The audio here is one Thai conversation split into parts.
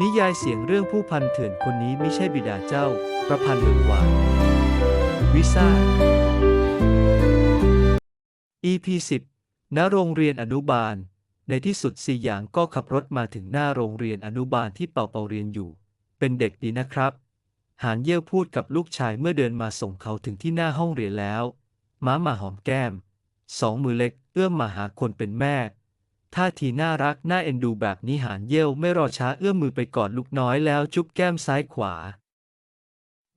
นิยายเสียงเรื่องผู้พันเถื่อนคนนี้ไม่ใช่บิดาเจ้า ประพันธ์เมืองวานวิซ่า EP 10ณโรงเรียนอนุบาล ในที่สุดซีหยางก็ขับรถมาถึงหน้าโรงเรียนอนุบาลที่เป่าเป่าเรียนอยู่ เป็นเด็กดีนะครับ หานเย่ยวพูดกับลูกชายเมื่อเดินมาส่งเขาถึงที่หน้าห้องเรียนแล้ว ม้ามาหอมแก้ม สองมือเล็กเอื้อมมาหาคนเป็นแม่ ท่าทีน่ารักน่าเอ็นดูแบบนี้หานเย่ยวไม่รอช้าเอื้อมมือไปกอดลูกน้อยแล้วจุ๊บแก้มซ้ายขวา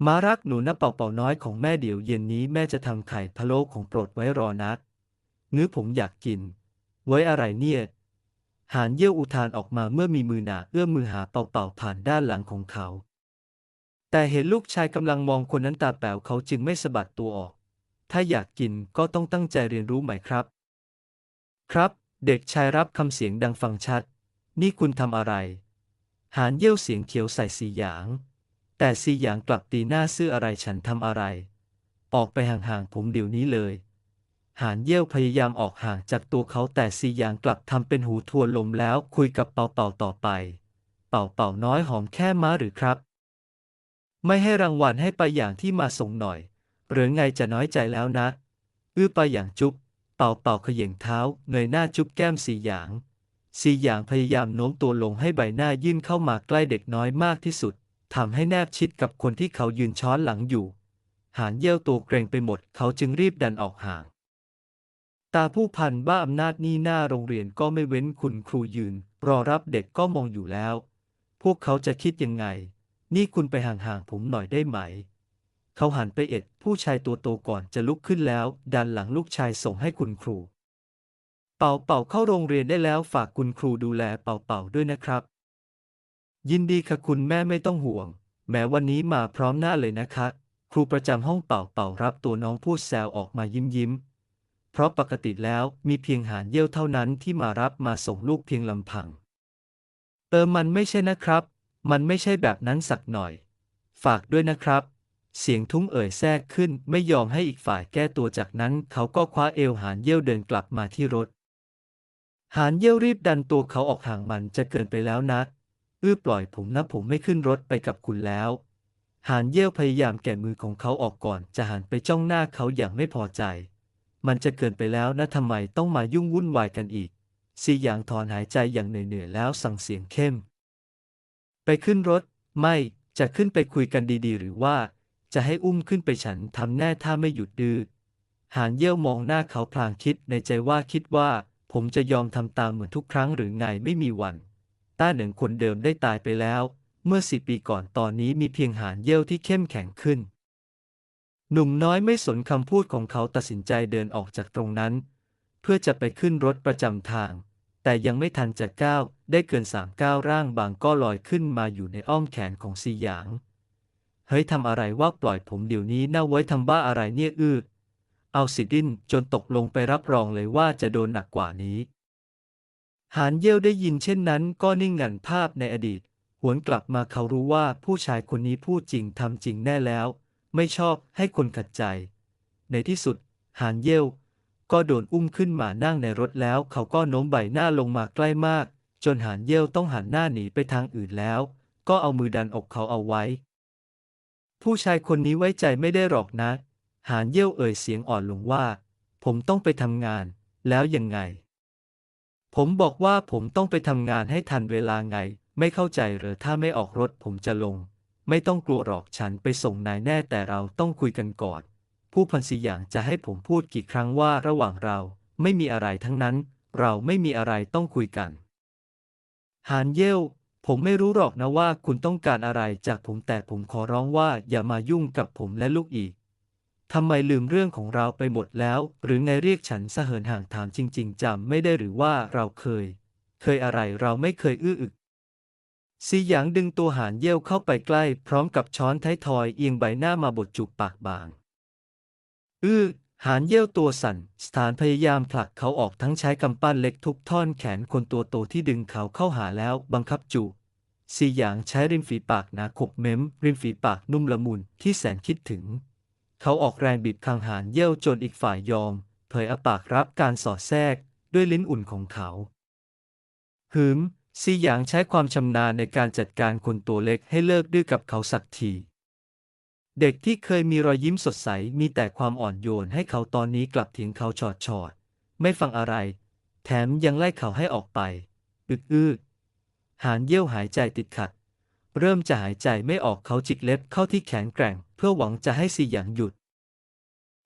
มารักหนูนะเป่าเป่าน้อยของแม่เดี๋ยวเย็นนี้แม่จะทำไข่พะโล้ของโปรดไว้รอนัดเนื้อผมอยากกิน ไว้อะไรเนี่ย หานเยี่ยวอุทานออกมาเมื่อมีมือหนาเอื้อมมือหาเป่าเป่าผ่านด้านหลังของเขา แต่เห็นลูกชายกำลังมองคนนั้นตาแป๋วเขาจึงไม่สะบัดตัวออก ถ้าอยากกินก็ต้องตั้งใจเรียนรู้ไหม่ครับ ครับ เด็กชายรับคำเสียงดังฟังชัด นี่คุณทำอะไร หานเยี่ยวเสียงเขียวใส่สีหยาง แต่สีหยางกลับตีหน้าซื่ออะไรฉันทำอะไร ออกไปห่างๆผมเดี๋ยวนี้เลย หานเยี่ยวพยายามออกห่างจากตัวเขาแต่สีหยางกลับทำเป็นหูทวนลมแล้วคุยกับเป่าเป่าต่อไป เป่าเป่าน้อยหอมแค่ม้าหรือครับ ไม่ให้รางวัลให้ไปอย่างที่มาส่งหน่อย หรือไงจะน้อยใจแล้วนะ อื้อไปอย่างจุ๊บ เป่าเป่าเขย่งเท้าเงยหน้าจุ๊บแก้มสีหยาง สีหยางพยายามโน้มตัวลงให้ใบหน้ายื่นเข้ามาใกล้เด็กน้อยมากที่สุดทำให้แนบชิดกับคนที่เขายืนช้อนหลังอยู่ หานเยี่ยวตัวเกรงไปหมดเขาจึงรีบดันออกห่าง ตาผู้พันบ้าอำนาจนี่หน้าโรงเรียนก็ไม่เว้นคุณครูยืน รอรับเด็กก็มองอยู่แล้ว พวกเขาจะคิดยังไง นี่คุณไปห่างๆผมหน่อยได้ไหม เขาหันไปเอ็ด ผู้ชายตัวโตก่อนจะลุกขึ้นแล้ว ดันหลังลูกชายส่งให้คุณครู เป่าเป่าเข้าโรงเรียนได้แล้วฝากคุณครูดูแลเป่าเป่าด้วยนะครับ ยินดีค่ะคุณแม่ไม่ต้องห่วง แม้วันนี้มาพร้อมหน้าเลยนะคะ ครูประจำห้องเป่าเป่ารับตัวน้องพูดแซวออกมายิ้มยิ้มเพราะปกติแล้วมีเพียงหานเยี่ยวเท่านั้นที่มารับมาส่งลูกเพียงลำพัง เออมันไม่ใช่นะครับ มันไม่ใช่แบบนั้นสักหน่อย ฝากด้วยนะครับ เสียงทุ้มเอ่ยแทรกขึ้น ไม่ยอมให้อีกฝ่ายแก้ตัวจากนั้น เขาก็คว้าเอวหานเยี่ยวเดินกลับมาที่รถ หานเยี่ยวรีบดันตัวเขาออกห่างมันจะเกินไปแล้วนะอื้อปล่อยผมนะผมไม่ขึ้นรถไปกับคุณแล้ว หานเยี่ยวพยายามแก่มือของเขาออกก่อน จะหันไปจ้องหน้าเขาอย่างไม่พอใจ มันจะเกินไปแล้วนะทำไมต้องมายุ่งวุ่นวายกันอีกซีหยางถอนหายใจอย่างเหนื่อยๆแล้วสั่งเสียงเข้ม ไปขึ้นรถ ไม่จะขึ้นไปคุยกันดีๆ หรือว่า จะให้อุ้มขึ้นไปฉันทำแน่ถ้าไม่หยุดดื้อหานเยี่ยวมองหน้าเขาพลางคิดในใจว่าคิดว่า ผมจะยอมทำตามเหมือนทุกครั้งหรือไงไม่มีวัน ต้าเหนิงคนเดิมได้ตายไปแล้ว เมื่อสิปีก่อนตอนนี้มีเพียงหานเยี่ยวที่เข้มแข็งขึ้น หนุ่มน้อยไม่สนคำพูดของเขาตัดสินใจเดินออกจากตรงนั้น เพื่อจะไปขึ้นรถประจำทาง แต่ยังไม่ทันจะก้าวได้เกินสามก้าวร่างบางก็ลอยขึ้นมาอยู่ในอ้อมแขนของซีหยาง เฮ้ยทำอะไรว่าปล่อยผมเดี๋ยวนี้น่าไว้ทำบ้าอะไรเนี่ยอือเอาสิดิ้นจนตกลงไปรับรองเลยว่าจะโดนหนักกว่านี้ หานเย่ยวได้ยินเช่นนั้นก็นิ่งงันภาพในอดีต หวนกลับมาเขารู้ว่าผู้ชายคนนี้พูดจริงทำจริงแน่แล้ว ไม่ชอบให้คนขัดใจ ในที่สุด หานเย่ยวก็โดนอุ้มขึ้นมานั่งในรถแล้ว เขาก็โน้มใบหน้าลงมาใกล้มาก จนหานเย่ยวต้องหันหน้าหนีไปทางอื่นแล้ว ก็เอามือดันอกเขาเอาไว้ ผู้ชายคนนี้ไว้ใจไม่ได้หรอกนะ หานเย่ยวเอ่ยเสียงอ่อนลงว่า ผมต้องไปทำงาน แล้วยังไง ผมบอกว่าผมต้องไปทำงานให้ทันเวลาไง ไม่เข้าใจหรือถ้าไม่ออกรถผมจะลง ไม่ต้องกลัวหรอกฉันไปส่งนายแน่แต่เราต้องคุยกันก่อน ผู้พันสีอย่างจะให้ผมพูดกี่ครั้งว่าระหว่างเราไม่มีอะไรทั้งนั้น เราไม่มีอะไรต้องคุยกัน หานเย่ยว ผมไม่รู้หรอกนะว่าคุณต้องการอะไรจากผมแต่ผมขอร้องว่าอย่ามายุ่งกับผมและลูกอีกทำไมลืมเรื่องของเราไปหมดแล้ว หรือไงเรียกฉันสะเหินห่างถามจริง ๆจำไม่ได้หรือว่าเราเคย เคยอะไรเราไม่เคยอื้ออึกซีหยางดึงตัวหานเย่ยวเข้าไปใกล้ พร้อมกับช้อนท้ายทอยเอียงใบหน้ามาบดจุกปากบาง อื้อ หานเย่ยวตัวสั่น สถานพยายามผลักเขาออกทั้งใช้กำปั้นเล็กทุบท่อนแขนคนตัวโตที่ดึงเขาเข้าหาแล้วบังคับจูบซีหยางใช้ริมฝีปากหนาขบเม้ม ริมฝีปากนุ่มละมุนที่แสนคิดถึง เขาออกแรงบีบคางหานเย่ยวจนอีกฝ่ายยอม เผยอปากรับการสอดแทรกด้วยลิ้นอุ่นของเขา หืมซีหยางใช้ความชำนาญในการจัดการคนตัวเล็กให้เลิกดื้อกับเขาสักที เด็กที่เคยมีรอยยิ้มสดใสมีแต่ความอ่อนโยนให้เขาตอนนี้กลับถียงเขาชอดชอด ไม่ฟังอะไร แถมยังไล่เขาให้ออกไป อึกอื้อหานเยี่ยวหายใจติดขัด เริ่มจะหายใจไม่ออกเขาจิกเล็บเข้าที่แขนแกร่ง เพื่อหวังจะให้ซีหยางหยุด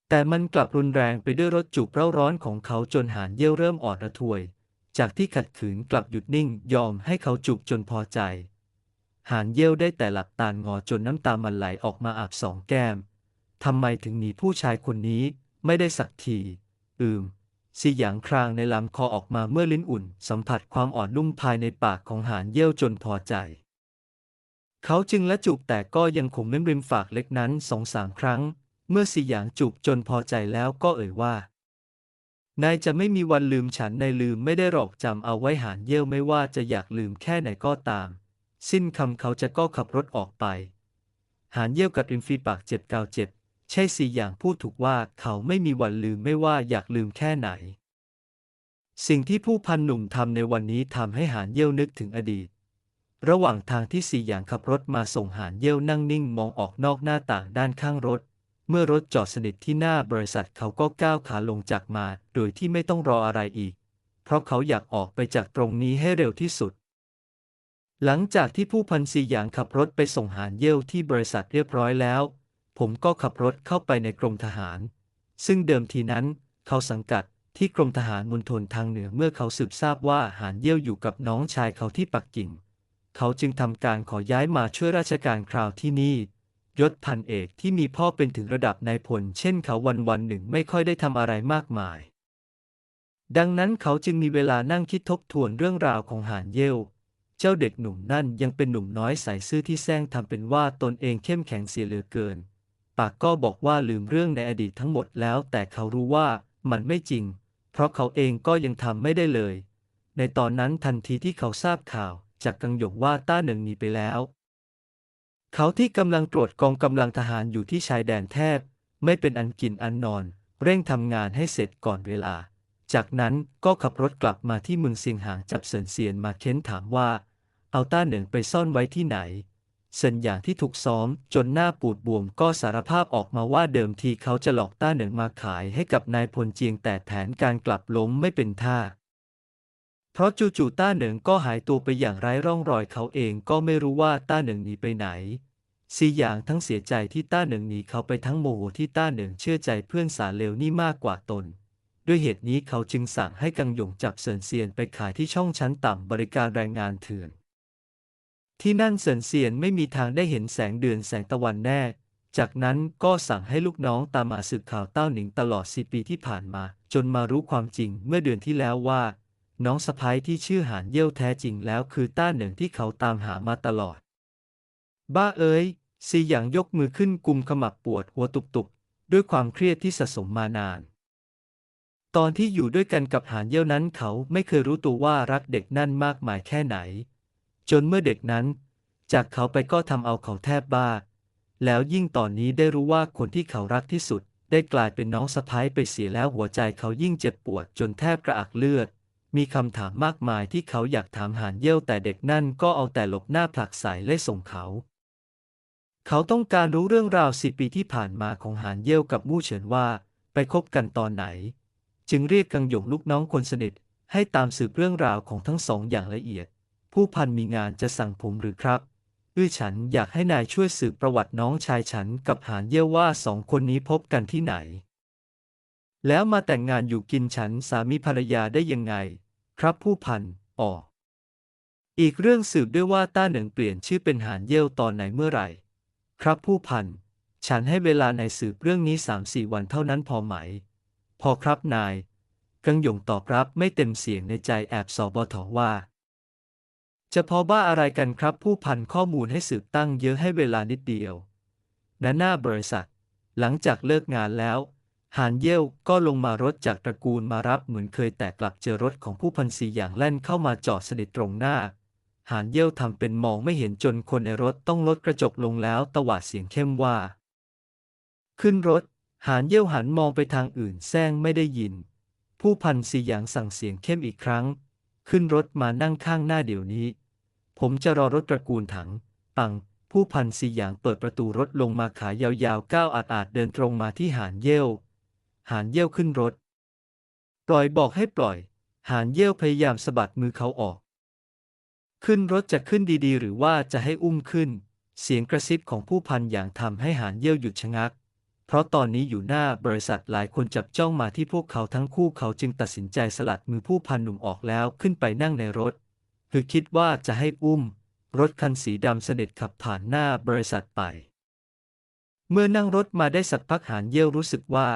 แต่มันกลับรุนแรงไปด้วยรสจูบเร่าร้อนของเขาจนหานเยี่ยวเริ่มอ่อนระทวย จากที่ขัดขืนกลับหยุดนิ่งยอมให้เขาจูบจนพอใจ หานเยี่ยวได้แต่หลับตางอจนน้ำตามันไหลออกมาอาบสองแก้ม ทำไมถึงหนีผู้ชายคนนี้ไม่ได้สักที อืมสีหยางครางในลำคอออกมาเมื่อลิ้นอุ่น สัมผัสความอ่อนนุ่มภายในปากของหานเยี่ยวจนพอใจ เขาจึงและจูบแต่ก็ยังคงเม้มริมฝากเล็กนั้นสองสามครั้ง เมื่อสีหยางจูบจนพอใจแล้วก็เอ่ยว่านายจะไม่มีวันลืมฉันนายลืมไม่ได้หรอกจำเอาไว้หานเยี่ยวไม่ว่าจะอยากลืมแค่ไหนก็ตาม สิ้นคำเขาจะก็ขับรถออกไป หานเยี่ยวกัดริมฝีปากเจ็บกาวเจ็บ ใช่สี่อย่างพูดถูกว่าเขาไม่มีวันลืมไม่ว่าอยากลืมแค่ไหน สิ่งที่ผู้พันหนุ่มทำในวันนี้ทำให้หานเยี่ยวนึกถึงอดีต ระหว่างทางที่สี่อย่างขับรถมาส่งหานเยี่ยวนั่งนิ่งมองออกนอกหน้าต่างด้านข้างรถ เมื่อรถจอดสนิทที่หน้าบริษัทเขาก็ก้าวขาลงจากมา โดยที่ไม่ต้องรออะไรอีก เพราะเขาอยากออกไปจากตรงนี้ให้เร็วที่สุด หลังจากที่ผู้พันสีอย่างขับรถไปส่งหานเย่ยวที่บริษัทเรียบร้อยแล้ว ผมก็ขับรถเข้าไปในกรมทหาร ซึ่งเดิมทีนั้น เขาสังกัดที่กรมทหารมณฑลทางเหนือเมื่อเขาสืบทราบว่าหานเย่ยวอยู่กับน้องชายเขาที่ปักกิ่ง เขาจึงทำการขอย้ายมาช่วยราชการคราวที่นี่ ยศพันเอกที่มีพ่อเป็นถึงระดับนายพล เช่นเขาวันวันหนึ่งไม่ค่อยได้ทำอะไรมากมาย ดังนั้นเขาจึงมีเวลานั่งคิดทบทวนเรื่องราวของหานเย่ยว เจ้าเด็กหนุ่มนั่นยังเป็นหนุ่มน้อยใสซื่อที่แซงทำเป็นว่าตนเองเข้มแข็งเสียเหลือเกิน ปากก็บอกว่าลืมเรื่องในอดีตทั้งหมดแล้ว แต่เขารู้ว่ามันไม่จริง เพราะเขาเองก็ยังทำไม่ได้เลย ในตอนนั้นทันทีที่เขาทราบข่าวจากกังหยงว่าต้าเหนิงหนีไปแล้ว เขาที่กำลังตรวจกองกำลังทหารอยู่ที่ชายแดนแทบ ไม่เป็นอันกินอันนอน เร่งทำงานให้เสร็จก่อนเวลา จากนั้นก็ขับรถกลับมาที่เมืองเซียงหางจับเซินเซียนมาเค้นถามว่า เอาต้าเหนิงไปซ่อนไว้ที่ไหนเซินอย่างที่ถูกซ้อมจนหน้าปูดบวมก็สารภาพออกมาว่าเดิมทีเขาจะหลอกต้าเหนิงมาขายให้กับนายพลเจียงแต่แผนการกลับล้มไม่เป็นท่า เพราะจู่ๆต้าเหนิงก็หายตัวไปอย่างไร้ร่องรอยเขาเองก็ไม่รู้ว่าต้าเหนิงหนีไปไหนซีหยางทั้งเสียใจที่ต้าเหนิงหนีเขาไปทั้งโมโหที่ต้าเหนิงเชื่อใจเพื่อนสาเลวนี่มากกว่าตน ด้วยเหตุนี้เขาจึงสั่งให้กังหยงจับเซินเซียนไปขายที่ช่องชั้นต่ำบริการแรงงานเถื่อน ที่นั่นเซินเซียนไม่มีทางได้เห็นแสงเดือนแสงตะวันแน่ จากนั้นก็สั่งให้ลูกน้องตามมาสืบข่าวเต้าหนิงตลอดสิปีที่ผ่านมา จนมารู้ความจริงเมื่อเดือนที่แล้วว่า น้องสะพ้ยที่ชื่อหานเย่ยวแท้จริงแล้วคือต้าเหนิงที่เขาตามหามาตลอด บ้าเอ้ยซีหยางยกมือขึ้นกุมขมับปวดหัวตุบๆด้วยความเครียดที่สะสมมานาน ตอนที่อยู่ด้วยกันกับหานเย่ยวนั้นเขาไม่เคยรู้ตัวว่ารักเด็กนั่นมากมายแค่ไหน จนเมื่อเด็กนั้น จากเขาไปก็ทำเอาเขาแทบบ้า แล้วยิ่งตอนนี้ได้รู้ว่าคนที่เขารักที่สุด ได้กลายเป็นน้องสะพ้ายไปเสียแล้วหัวใจเขายิ่งเจ็บปวดจนแทบกระอักเลือด มีคำถามมากมายที่เขาอยากถามหานเย่ยวแต่เด็กนั่นก็เอาแต่หลบหน้าผลักใส่และส่งเขาเขาต้องการรู้เรื่องราวสิปีที่ผ่านมาของหานเย่ยวกับมู่เฉินว่า ไปคบกันตอนไหน จึงเรียกกังหยงลูกน้องคนสนิท ให้ตามสืบเรื่องราวของทั้งสองอย่างละเอียด ผู้พันมีงานจะสั่งผมหรือครับอื้อฉันอยากให้นายช่วยสืบประวัติน้องชายฉันกับหานเย่ว่าสองคนนี้พบกันที่ไหน แล้วมาแต่งงานอยู่กินฉันสามีภรรยาได้ยังไง ครับผู้พันอ๋ออีกเรื่องสืบด้วยว่าต้าเหนิงเปลี่ยนชื่อเป็นหานเย่ตอนไหนเมื่อไหร่ ครับผู้พัน ฉันให้เวลานายสืบเรื่องนี้สามสี่วันเท่านั้นพอไหม พอครับนาย กังหยงตอบรับไม่เต็มเสียงในใจแอบสอบอถอว่า จะพอบ้าอะไรกันครับ ผู้พันข้อมูลให้สืบตั้งเยอะให้เวลานิดเดียวณหน้าบริษัท หลังจากเลิกงานแล้ว หานเย่ยวก็ลงมารถจากตระกูลมารับเหมือนเคยแต่กลับเจอรถของผู้พันสีอย่างแล่นเข้ามาจอดสนิทตรงหน้า หานเย่ยวทำเป็นมองไม่เห็นจนคนในรถต้องลดกระจกลงแล้วตวาดเสียงเข้มว่า ขึ้นรถ หานเย่ยวหันมองไปทางอื่นแซงไม่ได้ยิน ผู้พันสีหยางสั่งเสียงเข้มอีกครั้ง ขึ้นรถมานั่งข้างหน้าเดี๋ยวนี้ ผมจะรอรถตระกูลถัง ปัง ผู้พันสีหยางเปิดประตูรถลงมาขายาวๆก้าวอาดๆเดินตรงมาที่หานเย่วหานเย่วขึ้นรถ ปล่อยบอกให้ปล่อย หานเย่วพยายามสะบัดมือเขาออก ขึ้นรถจะขึ้นดีๆ หรือว่าจะให้อุ้มขึ้น เสียงกระซิบของผู้พันอย่างทำให้หานเย่วหยุดชะงัก เพราะตอนนี้อยู่หน้าบริษัทหลายคนจับจ้องมาที่พวกเขาทั้งคู่เขาจึงตัดสินใจสลัดมือผู้พันหนุ่มออกแล้วขึ้นไปนั่งในรถ คือคิดว่าจะให้อุ้ม รถคันสีดำเสด็จขับผ่านหน้าบริษัทไป เมื่อนั่งรถมาได้สักพักหานเย่ยวรู้สึกว่า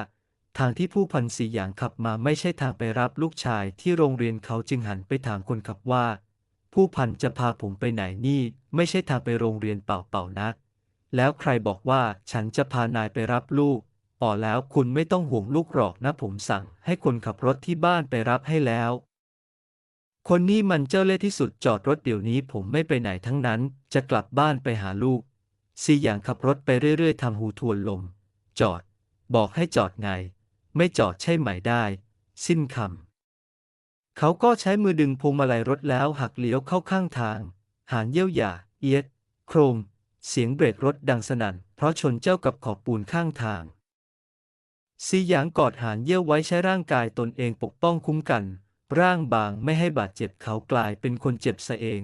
ทางที่ผู้พันสีหยางขับมาไม่ใช่ทางไปรับลูกชายที่โรงเรียนเขาจึงหันไปถามคนขับว่า ผู้พันจะพาผมไปไหนนี่ ไม่ใช่ทางไปโรงเรียนเปล่าๆนัก แล้วใครบอกว่าฉันจะพานายไปรับลูกอ๋อแล้วคุณไม่ต้องห่วงลูกหรอกนะผมสั่ง ให้คนขับรถที่บ้านไปรับให้แล้ว คนนี้มันเจ้าเล่ห์ที่สุดจอดรถเดี๋ยวนี้ผมไม่ไปไหนทั้งนั้น จะกลับบ้านไปหาลูกซีหยางขับรถไปเรื่อย ๆทำหูทวนลม จอด บอกให้จอดไง ไม่จอดใช่ไหมได้ สิ้นคำเขาก็ใช้มือดึงพวงมาลัยรถแล้วหักเลี้ยวเข้าข้างทาง หานเยี่ยวหย่า เอียด โครม เสียงเบรกรถดังสนั่น เพราะชนเจ้ากับขอบปูนข้างทางซีหยางกอดหานเยี่ยวไว้ใช้ร่างกายตนเองปกป้องคุ้มกัน ร่างบางไม่ให้บาดเจ็บเขากลายเป็นคนเจ็บซะเอง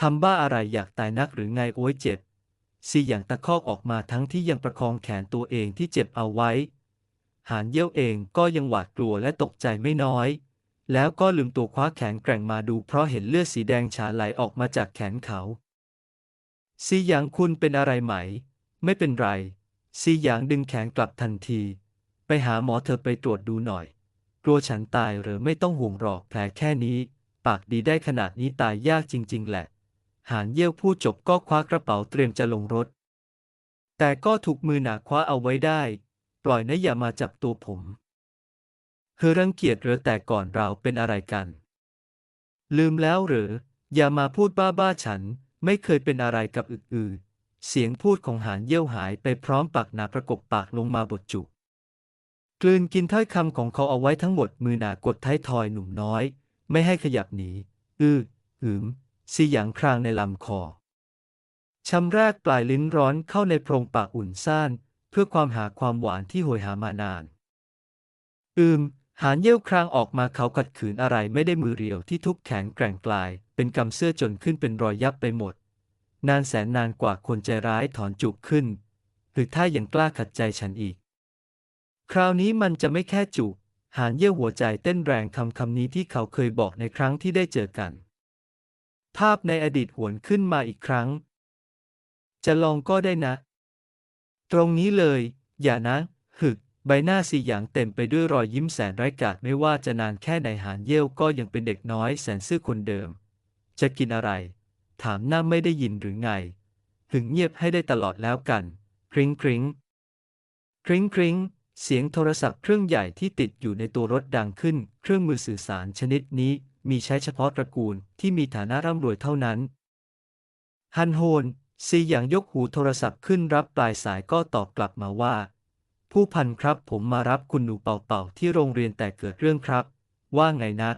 ทำบ้าอะไรอยากตายนักหรือไงโอ้ยเจ็บซีหยางตะคอกออกมาทั้งที่ยังประคองแขนตัวเองที่เจ็บเอาไว้ หานเยี่ยวเองก็ยังหวาดกลัวและตกใจไม่น้อย แล้วก็ลืมตัวคว้าแขนแกร่งมาดูเพราะเห็นเลือดสีแดงฉาไหลออกมาจากแขนเขา ซีหยางคุณเป็นอะไรไหม ไม่เป็นไร ซีหยางดึงแขนกลับทันที ไปหาหมอเธอไปตรวจดูหน่อย กลัวฉันตายหรือไม่ต้องห่วงหรอกแผลแค่นี้ ปากดีได้ขนาดนี้ตายยากจริง ๆ แหละ หานเยี่ยวพูดจบก็คว้ากระเป๋าเตรียมจะลงรถ แต่ก็ถูกมือหนาคว้าเอาไว้ได้ ปล่อยนะอย่ามาจับตัวผมเธอรังเกียจหรือแต่ก่อนเราเป็นอะไรกัน ลืมแล้วหรือ อย่ามาพูดบ้าๆฉัน ไม่เคยเป็นอะไรกับอื่นๆเสียงพูดของหานเยี่ยวหายไปพร้อมปากหนาประกบปากลงมาบดจุ กลืนกินถ้อยคำของเขาเอาไว้ทั้งหมดมือหนากดท้ายทอยหนุ่มน้อย ไม่ให้ขยับหนีอือหืมสีหยางครางในลำคอชำแรกปลายลิ้นร้อนเข้าในโพรงปากอุ่นซ่านเพื่อความหาความหวานที่โหยหามานาน อืม หานเยี่ยวครางออกมาเขาขัดขืนอะไรไม่ได้มือเรียวที่ทุบแขนแกร่งกลาย เป็นกำเสื้อจนขึ้นเป็นรอยยับไปหมด นานแสนนานกว่าคนใจร้ายถอนจุกขึ้น หรือถ้ายังกล้าขัดใจฉันอีก คราวนี้มันจะไม่แค่จุกหานเยี่ยวหัวใจเต้นแรงคำคำนี้ที่เขาเคยบอกในครั้งที่ได้เจอกัน ภาพในอดีตหวนขึ้นมาอีกครั้ง จะลองก็ได้นะ ตรงนี้เลย อย่านะ หึก ใบหน้าสีหยางเต็มไปด้วยรอยยิ้มแสนไร้กาจไม่ว่าจะนานแค่ไหนหานเยี่ยวก็ยังเป็นเด็กน้อยแสนซื่อคนเดิม จะกินอะไร ถามหน้าไม่ได้ยินหรือไงหึงเงียบให้ได้ตลอดแล้วกันคริ้งคริ้งคริ้งคริ้งเสียงโทรศัพท์เครื่องใหญ่ที่ติดอยู่ในตัวรถดังขึ้น เครื่องมือสื่อสารชนิดนี้มีใช้เฉพาะตระกูลที่มีฐานะร่ำรวยเท่านั้น ฮันโฮนซีหยางยกหูโทรศัพท์ขึ้นรับปลายสายก็ตอบกลับมาว่า ผู้พันครับผมมารับคุณหนูเป่าเป่าที่โรงเรียนแต่เกิดเรื่องครับ ว่าไงนะ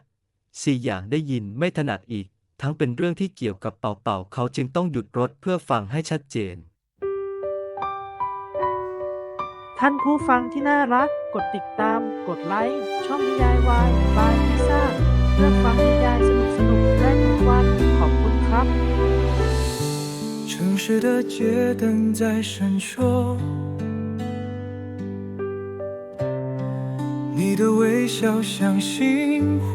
ซีหยางได้ยินไม่ถนัดอีก ทั้งเป็นเรื่องที่เกี่ยวกับเป่าเป่าเขาจึงต้องหยุดรถเพื่อฟังให้ชัดเจน ท่านผู้ฟังที่น่ารัก กดติดตาม กดไลค์ ช่องนิยายวายบายพิซซ่าเพื่อฟังนิยายสนุกๆได้ทุกวัน ขอบคุณครับ 城市的街灯在闪烁，你的微笑像星火。